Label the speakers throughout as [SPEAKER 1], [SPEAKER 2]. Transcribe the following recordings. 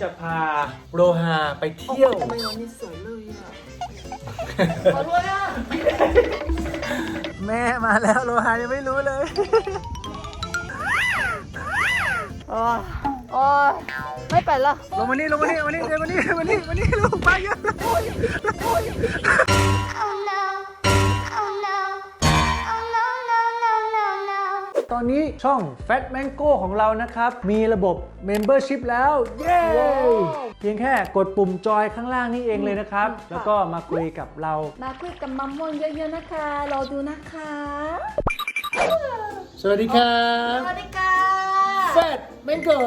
[SPEAKER 1] จะพาโรฮาไปเที่ยว
[SPEAKER 2] ทำไมวันนี้สวยเลยอะ
[SPEAKER 3] ขอด้วยอะ
[SPEAKER 1] แม่มาแล้วโรฮายังไม่รู้เลย
[SPEAKER 3] โอ้ยโอ้ยไม่ไปละ
[SPEAKER 1] ลงมานี่ลงมานี่มานี่เดี๋ยวมานี่มานี่มานี่ลูกไปเยอะ
[SPEAKER 4] Oh no. Oh
[SPEAKER 1] ตอนนี้ช่อง Fat Mango ของเรานะครับ มีระบบ Membership แล้ว เย้ เพียงแค่กดปุ่มจอยข้างล่างนี่เองเลยนะครับ แล้วก็มาคุยกับเรา
[SPEAKER 3] มาคุยกับมัมม่วงเยอะๆนะคะ รอดูนะคะ
[SPEAKER 1] สวัสดีครับ
[SPEAKER 3] สวัสดีค่ะ
[SPEAKER 1] Fat Mango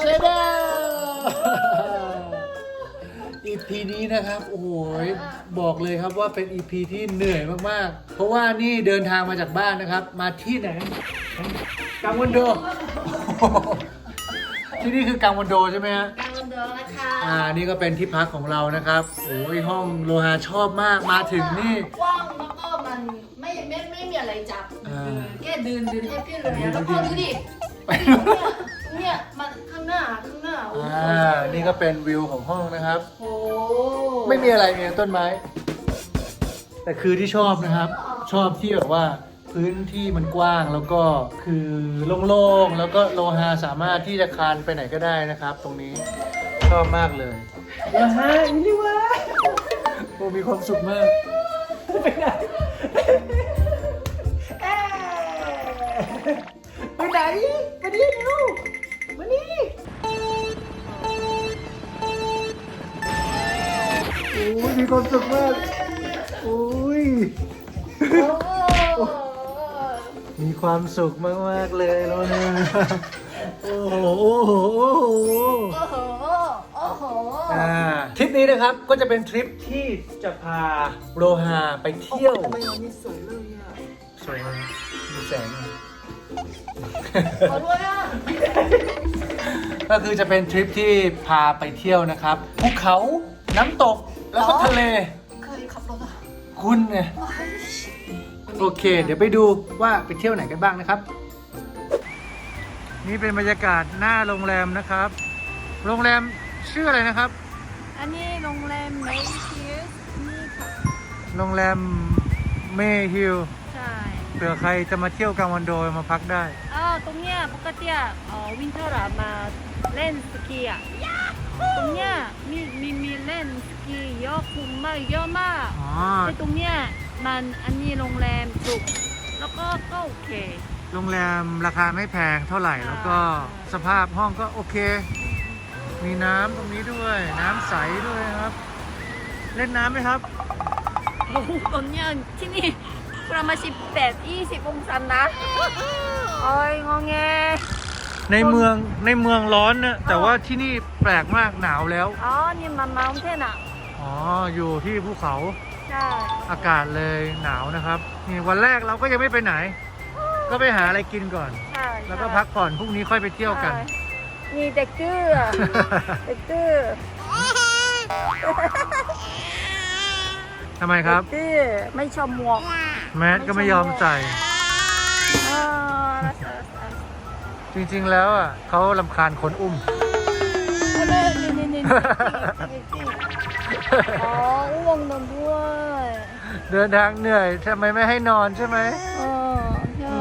[SPEAKER 1] Channel EP นี้นะครับ โอ้โหบอกเลยครับว่าเป็น EP ที่เหนื่อยมากๆ เพราะว่านี่เดินทางมาจากบ้านนะครับ มาที่ไหนกังวันโด ที่นี่คือกังวันโดใช่ไหมฮะ
[SPEAKER 3] กำลังเดินนะคะ
[SPEAKER 1] อ่า นี่ก็เป็นที่พักของเรานะครับ โอ้ยห้องโลหะชอบมาก มาถึงนี่
[SPEAKER 3] กว้างแล้วก็มันไม่ไม่ไม่มีอะไรจับ
[SPEAKER 1] อ่า
[SPEAKER 3] เออแค่เดินเดินให้พี่เลยอะแล้วก็ดูดิ
[SPEAKER 1] ไป
[SPEAKER 3] เนี่ยเนี่ยมันข้างหน้าข้างหน้าโอ้โห
[SPEAKER 1] อ่านี่ก็เป็นวิวของห้องนะครับ
[SPEAKER 3] โอ้
[SPEAKER 1] ไม่มีอะไรมีแต่ต้นไม้ แต่คือที่ชอบนะครับ ชอบที่แบบว่าพื้นที่มันกว้างแล้วก็คือโล่งๆแล้วก็โลหะสามารถที่จะคลานไปไหนก็ได้นะครับ ตรงนี้ชอบมากเลยโลหะอีนี่วะโอ้มีความสุขมาก ไปไหนเอ้ยไปไหนมาดิลูก อ้ยมีความสุขมากโอ้ย
[SPEAKER 3] โอ้
[SPEAKER 1] มีความสุขมากๆเลยแล้วนะโอ้โหโอ้โหโอ้โห
[SPEAKER 3] โอ้โห โอ้โห
[SPEAKER 1] อ่าทริปนี้นะครับก็จะเป็นทริปที่จะพาโรฮาไปเที่ยว
[SPEAKER 2] ทำไมวันนี้สวยเลยอะ
[SPEAKER 1] สวยไหมมีแสง
[SPEAKER 3] ขอด้วยอะ
[SPEAKER 1] ก็คือจะเป็นทริปที่พาไปเที่ยวนะครับภูเขาน้ำตก แล้วก็ทะเล
[SPEAKER 3] เคยขับรถอะ
[SPEAKER 1] คุณไงโอเค เดี๋ยวไปดูว่าไปเที่ยวไหนกันบ้างนะครับ นี่เป็นบรรยากาศหน้าโรงแรมนะครับ โรงแรมชื่ออะไรนะครับ
[SPEAKER 3] อันนี้โรงแรมเมย์ฮิลส์นี่ค่ะ
[SPEAKER 1] โรงแรมเมฮิล
[SPEAKER 3] ใช่
[SPEAKER 1] เผื่อใครจะมาเที่ยวกลางวันโดยมาพักได้
[SPEAKER 3] อ้าวตรงเนี้ยปกติอะเอ่อวินเทอร์อะมาเล่นสกีอะตรงเนี้ยมีมีมีเล่นสกี เยอะคุ้มมากเยอะมาก
[SPEAKER 1] อ๋อ
[SPEAKER 3] แต่ตรงเนี้ยมันอันนี้โรงแรมถูกแล้วก็ก็โอเค
[SPEAKER 1] โรงแรมราคาไม่แพงเท่าไหร่แล้วก็สภาพห้องก็โอเค มีน้ำตรงนี้ด้วย น้ำใสด้วยครับ เล่นน้ำไหมครับ
[SPEAKER 3] โอ้โหตอนเนี้ยที่นี่ประมาณสิบแปดยี่สิบองศานะโอ้ยงอแง
[SPEAKER 1] ในเมืองในเมืองร้อนนะแต่ว่าที่นี่แปลกมากหนาวแล้ว
[SPEAKER 3] อ๋อ นี่มันมาเทนอะ
[SPEAKER 1] อ๋อ อยู่ที่ภูเขา
[SPEAKER 3] ใช่
[SPEAKER 1] อากาศเลยหนาวนะครับ นี่วันแรกเราก็ยังไม่ไปไหน ก็ไปหาอะไรกินก่อน
[SPEAKER 3] ใช่
[SPEAKER 1] แล้วก็พักผ่อนพรุ่งนี้ค่อยไปเที่ยวกัน
[SPEAKER 3] ใช่มีเด็กดื้ออะเด็กดื้อ
[SPEAKER 1] ทำไมครับ
[SPEAKER 3] เด็กดื้อไม่ชอบหมวก
[SPEAKER 1] แมสก็ไม่ยอมใส่
[SPEAKER 3] อ่า
[SPEAKER 1] จริงๆแล้วอะเขาลำคาญคนอุ้ม
[SPEAKER 3] เอาเลยนี่นี่นี่นี่นี่ อ๋ออ้วงนอนด้วย
[SPEAKER 1] เดินทางเหนื่อยทำไมไม่ให้นอนใช่ไหม
[SPEAKER 3] เออใช่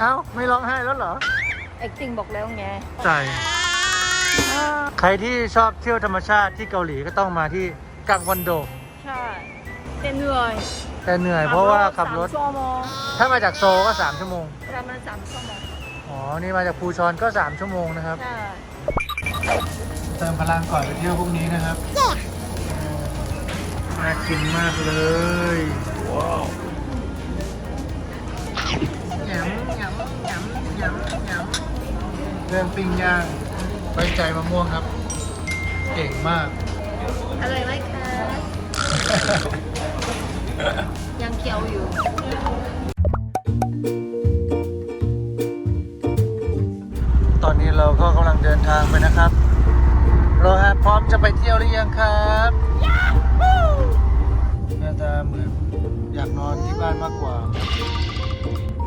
[SPEAKER 1] เอ้าไม่ร้องไห้แล้วเหรอ
[SPEAKER 3] acting บอกแล้วไง
[SPEAKER 1] ใส่
[SPEAKER 3] อ่า
[SPEAKER 1] ใครที่ชอบเที่ยวธรรมชาติที่เกาหลีก็ต้องมาที่กังวันโด
[SPEAKER 3] ใช่แต่เหนื่อย
[SPEAKER 1] แต่เหนื่อยเพราะว่าขับรถ
[SPEAKER 3] สามชั่วโมง
[SPEAKER 1] ถ้ามาจากโซลก็ 3 ชั่วโมง
[SPEAKER 3] ประมาณสามชั่วโมง
[SPEAKER 1] อ๋อ นี่มาจากภูชอนก็ 3 ชั่วโมงนะครับ
[SPEAKER 3] ใช่
[SPEAKER 1] เติมพลังก่อนไปเที่ยวพวกนี้นะครับ น่ากินมากเลย ว้าวหยำหยำหยำหยำหยำเรื่องปิ้งย่างไว้ใจมะม่วงครับ เก่งมาก
[SPEAKER 3] อร่อยไหมคะยังเคี้ยวอยู่
[SPEAKER 1] ตอนนี้เราก็กำลังเดินทางไปนะครับโรฮะพร้อมจะไปเที่ยวหรือยังครับน่าจะ เหมือนอยากนอนที่บ้านมากกว่า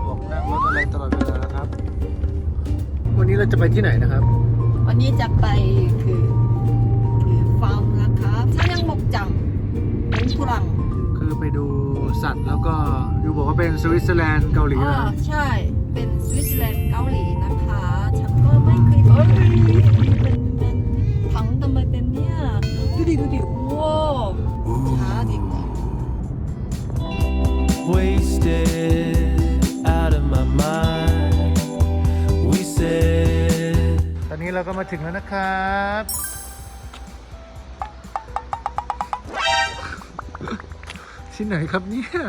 [SPEAKER 1] บอกนั่งรถอะไรตลอดเวลานะครับ วันนี้เราจะไปที่ไหนนะครับ
[SPEAKER 5] วันนี้จะไปคือคือฟาร์มนะครับถ้ายังบก
[SPEAKER 3] จังเป็นผู้รัง
[SPEAKER 1] คือไปดูสัตว์แล้วก็อยู่บอกว่าเป็นสวิตเซอร์แลนด์เกาหลี
[SPEAKER 5] อ่าใช่เป็นสวิตเซอร์แลนด์เกาหลีนะคะ ฉันก็ไม่เคยไป ก็
[SPEAKER 1] มาถึงแล้วนะครับที่ไหนครับเนี่ย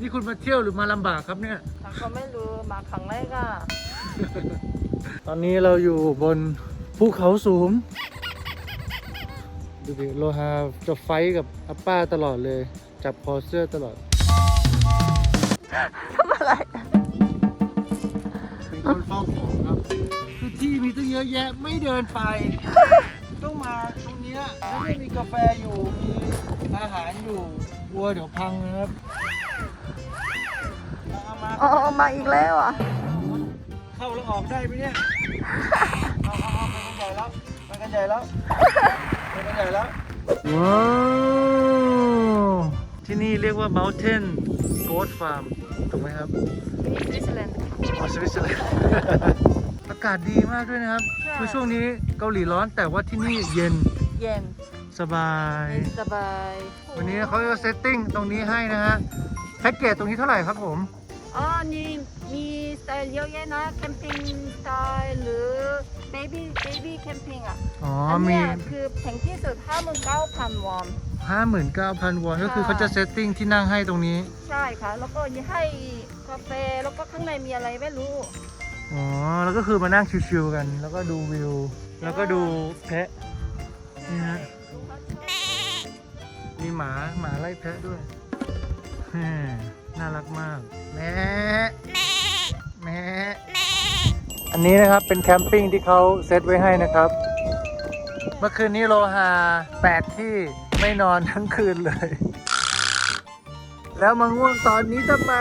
[SPEAKER 1] นี่คุณมาเที่ยวหรือมาลำบากครับเนี่ย
[SPEAKER 3] ฉันก็ไม่รู้มาครั้งแรกอะ
[SPEAKER 1] ตอนนี้เราอยู่บนภูเขาสูง ดูดิโลฮาจะไฟท์กับอาป้าตลอดเลย จับคอเสื้อตลอดทำอะไรเป็นคนเฝ้าของครับคือที่ มีตั้งเยอะแยะไม่เดินไป ต้องมาตรงเนี้ยไม่ได้มีกาแฟอยู่มีอาหารอยู่วัวเดี๋ยวพังนะครับเอามา
[SPEAKER 3] อ๋อมาอีกแล้วอะ
[SPEAKER 1] เข้าแล้วออกได้ไหมเนี่ยเอาเอาเอาไปกันใหญ่แล้วไปกันใหญ่แล้วไปกันใหญ่แล้วว้าวที่นี่เรียกว่า Mountain Goat Farm ถูกไหมครับ
[SPEAKER 3] นี่สวิตเซอร์แลนด์
[SPEAKER 1] อ๋อสวิตเซอร์แลนด์อากาศดีมากด้วยนะครับ
[SPEAKER 3] ใช่
[SPEAKER 1] คือช่วงนี้เกาหลีร้อนแต่ว่าที่นี่เย็น
[SPEAKER 3] เย็น
[SPEAKER 1] สบาย
[SPEAKER 3] เย็นสบาย
[SPEAKER 1] วันนี้เขาจะเซตติ้งตรงนี้ให้นะฮะแพ็กเกจตรงนี้เท่าไหร่ครับผม
[SPEAKER 3] อ๋อนี่มีสไตล์เยอะแยะนะแคมปิ้งสไตล์หรือเบบี้เบบี้แคมปิ้งอะ
[SPEAKER 1] อ๋อ
[SPEAKER 3] อัน
[SPEAKER 1] มี
[SPEAKER 3] เนี้ยคือแพงที่สุด59,000วอน
[SPEAKER 1] 59,000 วอนก็คือ
[SPEAKER 3] ใช่
[SPEAKER 1] เขาจะเซตติ้งที่นั่งให้ตรงนี้
[SPEAKER 3] ใช่ค่ะ แล้วก็ให้กาแฟ แล้วก็ข้างในมีอะไรไม่รู้
[SPEAKER 1] อ๋อ แล้วก็คือมานั่งชิวๆกัน แล้วก็ดูวิว แล้วก็ดูแพะ นี่ฮะ มีหมา หมาไล่แพะด้วยแม่น่ารักมาก แม่แม่อันนี้นะครับเป็นแคมปิ้งที่เขาเซตไว้ให้นะครับ เมื่อคืนนี้โลหาแปดที่ไม่นอนทั้งคืนเลย แล้วมาง่วงตอนนี้ทำไม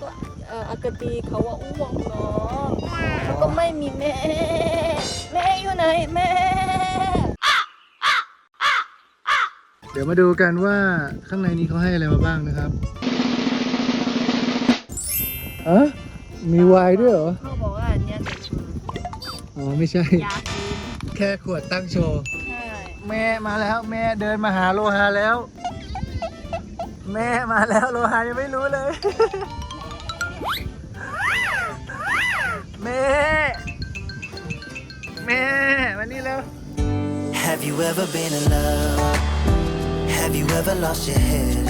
[SPEAKER 5] ก็เอ่ออากาศดีเขาว่าอ้วงเนาะแล้วก็ไม่มีแม่ แม่อยู่ไหนแม่
[SPEAKER 1] เดี๋ยวมาดูกันว่าข้างในนี้เขาให้อะไรมาบ้างนะครับอะมีไวน์ด้วยเหรอ
[SPEAKER 3] เขาบอกว่าอันเนี้ยจะคือ
[SPEAKER 1] อ๋อ ไม่ใช่
[SPEAKER 3] ยาจีน
[SPEAKER 1] แค่ขวดตั้งโชว์
[SPEAKER 3] ใช่
[SPEAKER 1] แม่มาแล้ว แม่เดินมาหาโลหาแล้ว แม่มาแล้วโลหายังไม่รู้เลย แม่ แม่มานี่แล้ว
[SPEAKER 6] Have you ever been in love? Have you ever lost your head?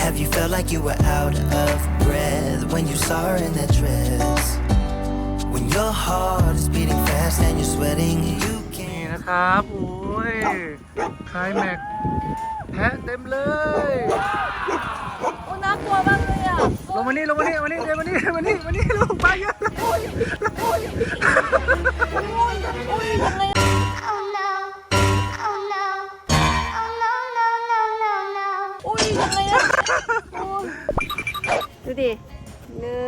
[SPEAKER 6] Have you felt like you were out of breath when you saw her in that dress? When your heart is beating fast and you're sweating, you
[SPEAKER 1] นี่
[SPEAKER 6] can't.
[SPEAKER 1] นะครับโอ้ยคลายแม็กแพะเต็มเลย
[SPEAKER 3] โอ้น่ากลัวมากเลยอะ
[SPEAKER 1] ลงมานี่ลงมานี่มานี่เดี๋ยวมานี่มานี่มานี่ลงไปเยอะเลย
[SPEAKER 4] Oh no. Oh no. Oh no, no, no, no, no.
[SPEAKER 3] อุ้ยยังไงอะโอ้ยดูดิเนิ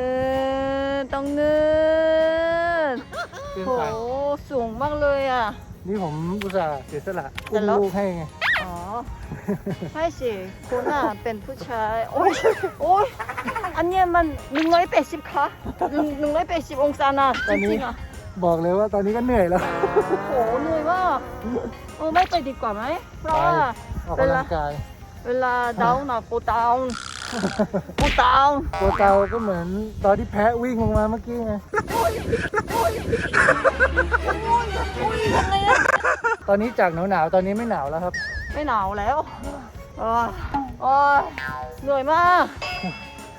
[SPEAKER 3] นต้องเนิน
[SPEAKER 1] ขึ้น
[SPEAKER 3] โห
[SPEAKER 1] ไป
[SPEAKER 3] สูงมากเลยอะ
[SPEAKER 1] นี่ผมอุตส่าห์เสียสละ
[SPEAKER 3] แต่
[SPEAKER 1] อุ้ม
[SPEAKER 3] แล้ว
[SPEAKER 1] ลูกให้ไง
[SPEAKER 3] อ๋อใช่สิคุณอะเป็นผู้ชาย โอ้ยโอ้ย อันเนี้ยมันหนึ่งร้อยแปดสิบค่ะหนึ่งหนึ่งร้อยแปดสิบองศานะ
[SPEAKER 1] ตอน
[SPEAKER 3] จ
[SPEAKER 1] นี้
[SPEAKER 3] ริงๆอะ
[SPEAKER 1] บอกเลยว่าตอนนี้ก็เหนื่อยแล้ว
[SPEAKER 3] โอ้โหเหนื่อยมากเออไม่ไปดีกว่าไหมเพราะว่า
[SPEAKER 1] ออกกำลังกาย
[SPEAKER 3] เวลาดาวน์นะโกดาวน์โกดาวน์
[SPEAKER 1] ตัวเตาก็เหมือนตอนที่แพะวิ่งลงมาเมื่อกี้ไง
[SPEAKER 3] อุ้ยยังไงอะ
[SPEAKER 1] ตอนนี้จากหนาวหนาวๆ ตอนนี้ไม่หนาวแล้วครับ
[SPEAKER 3] ไม่หนาวแล้วโอ้ยโอ้ยเหนื่อยมาก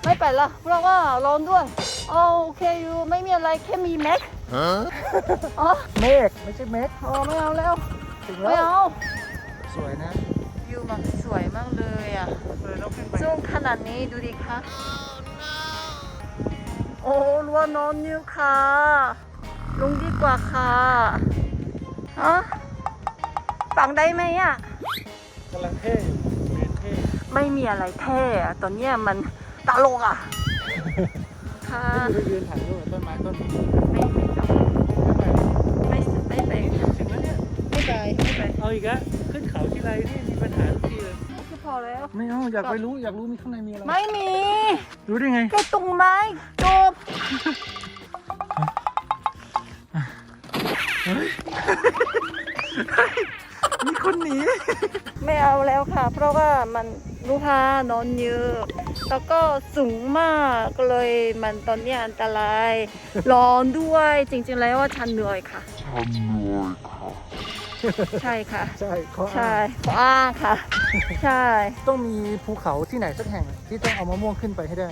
[SPEAKER 3] ไม่ไปละเพราะว่าร้อนด้วยโอเคอยู่ไม่มีอะไรแค่มีแม็กอ๋อ
[SPEAKER 1] เมฆไม่ใช่เมฆ
[SPEAKER 3] อ๋อไม่เอาแล้ว
[SPEAKER 1] ถึง
[SPEAKER 3] ไม่
[SPEAKER 1] แล้ว
[SPEAKER 3] เอา
[SPEAKER 1] สวยนะ
[SPEAKER 3] วิวมันสวยมากเลยอะ
[SPEAKER 1] เปิดแล้วขึ้นไป
[SPEAKER 3] สูงขนาดนี้ดูดิคะโอ้รัวนอนอยู่ค่ะลงดีกว่าค่ะฮะฟังได้ไหมอะ
[SPEAKER 1] กำลังเท่อยู่เมนเท่
[SPEAKER 3] ไม่มีอะไรเท่อะตอนเนี้ยมัน ตลกอะ ค่ะค่ะ
[SPEAKER 1] ไม่อยู่ไปยืนถ่ายรูปกับต้นไม้ต้นนี้
[SPEAKER 3] ไม่ไม่จบ
[SPEAKER 1] ไม่ไป
[SPEAKER 3] ไม่ไม่ไป
[SPEAKER 1] ถึงแล้วเนี่ย
[SPEAKER 3] ไม่ไปไม่ไป
[SPEAKER 1] เอาอีกแล้วขึ้นเขาทีไรนี่มีปัญหาทุกทีเลย
[SPEAKER 3] คือพอแล้ว
[SPEAKER 1] ไม่เอาอยากไปรู้อยากรู้มีข้างในมีอะไร
[SPEAKER 3] ไม่มี
[SPEAKER 1] รู้ได้ไง
[SPEAKER 3] แค่ตรงไม้จบ
[SPEAKER 1] มีคนหนี
[SPEAKER 3] ไม่เอาแล้วค่ะ เพราะว่ามัน ลูกค้านอนเยอะ แล้วก็สูงมากก็เลยมันตอนเนี้ยอันตราย ร้อนด้วยจริงๆแล้วว่าฉันเหนื่อยค่ะ ฉันเหนื่อยค่ะ ใช่ค่ะ
[SPEAKER 1] ใช่เขา
[SPEAKER 3] ใช่ขออ้างค่ะ ใช่
[SPEAKER 1] ต้องมีภูเขาที่ไหนสักแห่งที่ต้องเอามะม่วงขึ้นไปให้ได้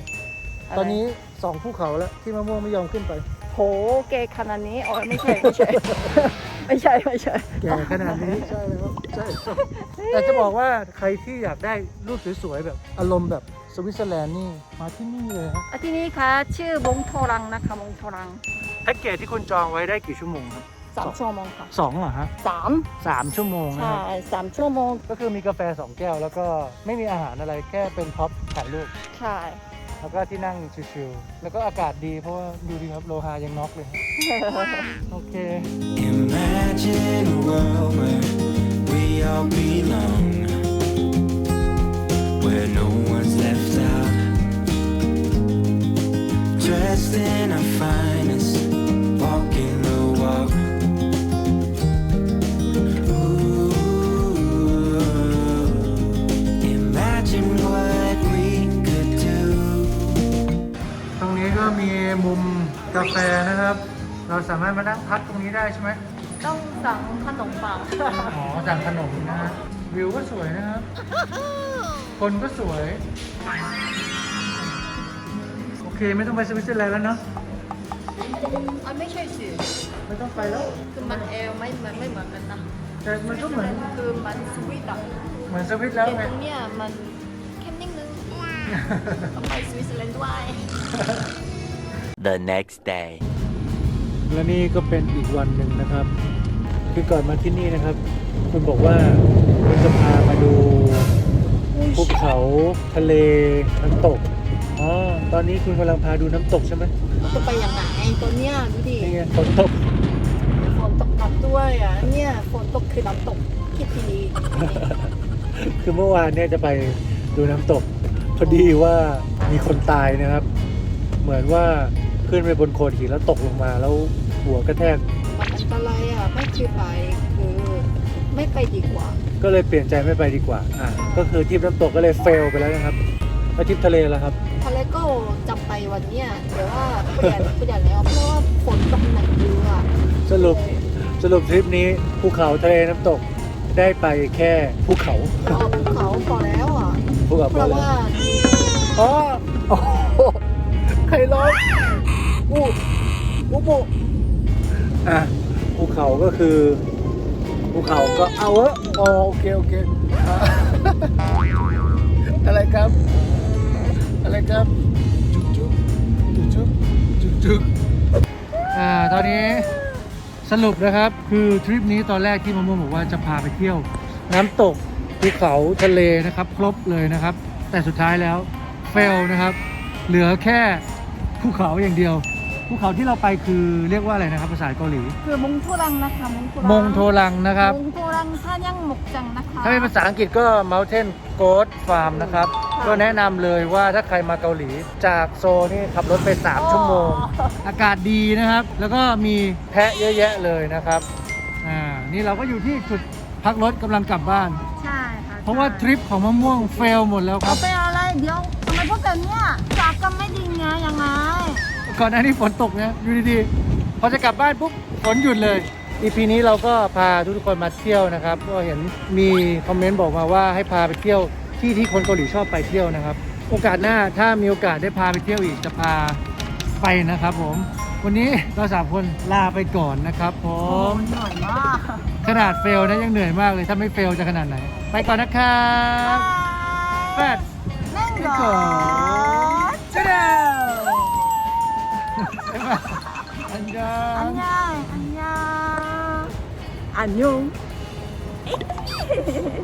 [SPEAKER 1] ตอนนี้สองภูเขาแล้วที่มะม่วงไม่ยอมขึ้นไป
[SPEAKER 3] โหเกย์ขนาดนี้อ๋อไม่ใช่ไม่ใช่ ไม่ใช่ไม่ใช่
[SPEAKER 1] แก่ขนาดนี้ใช่แล้วใช่ครับแต่จะบอกว่าใครที่อยากได้รูปสวยๆแบบอารมณ์แบบสวิตเซอร์แลนด์นี่มาที่นี่เลยฮะ
[SPEAKER 3] อะที่นี่ค่ะชื่อมงโทรังนะคะมงโทรัง
[SPEAKER 1] แพ็กเกจที่คุณจองไว้ได้กี่ชั่วโมงครับ
[SPEAKER 3] สามชั่วโมงค่ะ
[SPEAKER 1] สองเหรอฮะ
[SPEAKER 3] สาม
[SPEAKER 1] สามชั่วโมงนะ
[SPEAKER 3] ใช่
[SPEAKER 1] ครับ
[SPEAKER 3] สามชั่วโมง
[SPEAKER 1] ก็คือมีกาแฟสองแก้วแล้วก็ไม่มีอาหารอะไรแค่เป็นพ็อปถ่ายรูป
[SPEAKER 3] ใช่
[SPEAKER 1] แล้วก็ที่นั่งชิวๆแล้วก็อากาศดีเพราะว่าดูดีครับโลหายังน็อกเลยฮะโอเค
[SPEAKER 6] Imagine a world where we all belong, where no one's left out. Dressed in our finest, walking the walk.
[SPEAKER 1] เราสามารถมานั่งพักตรงนี้ได้ใช่ไหม
[SPEAKER 3] ต้องสั่งขนมปัง
[SPEAKER 1] อ๋อสั่งขนมนะฮะวิวก็สวยนะครับ คนก็สวย โอเคไม่ต้องไปสวิตเซอร์แลนด์แล้วเนาะ
[SPEAKER 3] อันไม่ใช่สิ
[SPEAKER 1] ไม่ต้องไปแล้ว
[SPEAKER 3] คือมันเอลไม่ไม่ไม่เหมือนกันนะ
[SPEAKER 1] แต่มันก็เหมือน
[SPEAKER 3] คือมันสวิตอะ
[SPEAKER 1] เหมือนสวิตแล้ว
[SPEAKER 3] แต่
[SPEAKER 1] ไง
[SPEAKER 3] ตรงเนี้ยมันแค่นิ่งนึงต้องไปสวิตเซอร์แลนด์ด้วย
[SPEAKER 6] The next day.
[SPEAKER 1] และนี่ก็เป็นอีกวันหนึ่งนะครับ คือก่อนมาที่นี่นะครับ คุณบอกว่าคุณจะพามาดูภูเขาทะเลน้ำตกอ๋อตอนนี้คุณกำลังพาดูน้ำตกใช่ไหม
[SPEAKER 3] จะไปยังไงตัวเนี้ยดูดิ
[SPEAKER 1] นี่ไงฝนตก
[SPEAKER 3] ฝนตกหนักด้วยอะเนี่ยฝนตกคือน้ำตกคิดดี
[SPEAKER 1] คือเมื่อวานเนี่ยจะไปดูน้ำตก พอดีว่ามีคนตายนะครับ เหมือนว่า ขึ้นไปบนโขดหินแล้วตกลงมาแล้วหัวกระแทก
[SPEAKER 3] มันอันตรายอะไม่คือไปคือไม่ไปดีกว่า
[SPEAKER 1] ก็เลยเปลี่ยนใจไม่ไปดีกว่าอะก็คือทริปน้ำตกก็เลยเฟลไปแล้วนะครับแล้วทริปทะเลล่ะครับ
[SPEAKER 3] ทะเลก็จะไปวันเนี้ยแต่ว่าเปลี่ยนเปลี่ยนแล้วเพราะว่าฝนตกหนักเยอะอะ
[SPEAKER 1] สรุปสรุปทริปนี้ภูเขาทะเลน้ำตกได้ไปแค่ภูเขา
[SPEAKER 3] เอาภูเขาพอแล้วอะ
[SPEAKER 1] ภูเขา
[SPEAKER 3] เพ
[SPEAKER 1] พอ
[SPEAKER 3] ราะ
[SPEAKER 1] แล้ว
[SPEAKER 3] ว่า
[SPEAKER 1] อ๋อโอ้โหใครร้อง อู้อู้โบอะภูเขาก็คือภูเขาก็เอาเอออ๋อโอเคโอเคอะอะไรครับ อะไรครับจุ๊บจุ๊บจุ๊บจุ๊บจุ๊บจุ๊บอ่าตอนนี้สรุปนะครับ คือทริปนี้ตอนแรกที่มะม่วงบอกว่าจะพาไปเที่ยว น้ำตกภูเขาทะเลนะครับ ครบเลยนะครับ แต่สุดท้ายแล้วเฟลนะครับ เหลือแค่ภูเขาอย่างเดียว ภูเขาที่เราไปคือเรียกว่าอะไรนะครับภาษาเกาหลี
[SPEAKER 3] คือมงโทรังนะคะมงโทรัง
[SPEAKER 1] มงโทรังนะครับ
[SPEAKER 3] มงโทรังท่ายังหมกจังนะคะ
[SPEAKER 1] ถ้าเป็นภาษาอังกฤษก็ Mountain Goat Farm นะครับ
[SPEAKER 3] ค่ะ
[SPEAKER 1] ก็แนะนำเลยว่าถ้าใครมาเกาหลี จากโซลนี่ขับรถไป 3 ชั่วโมง อากาศดีนะครับ แล้วก็มีแพะเยอะแยะเลยนะครับอ่านี่เราก็อยู่ที่จุดพักรถกำลังกลับบ้าน
[SPEAKER 3] ใช่ค่ะ
[SPEAKER 1] เพราะว่าทริปของมะม่วงเฟลหมดแล้วค
[SPEAKER 3] เอา
[SPEAKER 1] รับ
[SPEAKER 3] ไปอะไรเดี๋ยวทำไมพวกแบบเนี้ยจากกันไม่ดีไงยังไง
[SPEAKER 1] ก่อนหน้านี้ฝนตกนะอยู่ดีๆพอจะกลับบ้านปุ๊บฝนหยุดเลยอีพีนี้เราก็พาทุกคนมาเที่ยวนะครับ ก็เห็นมีคอมเมนต์บอกมาว่าให้พาไปเที่ยวที่ที่คนเกาหลีชอบไปเที่ยวนะครับ โอกาสหน้าถ้ามีโอกาสได้พาไปเที่ยวอีกจะพาไปนะครับผม วันนี้เราสามคนลาไปก่อนนะครับผม
[SPEAKER 3] เหนื่อยมาก
[SPEAKER 1] ขนาดเฟลนะยังเหนื่อยมากเลยถ้าไม่เฟลจะขนาดไหน ไปก่อนนะครับแปด
[SPEAKER 3] แม่งเหร
[SPEAKER 1] ก่
[SPEAKER 3] อ
[SPEAKER 1] อน อันยอ
[SPEAKER 3] อั
[SPEAKER 1] ง
[SPEAKER 3] นยั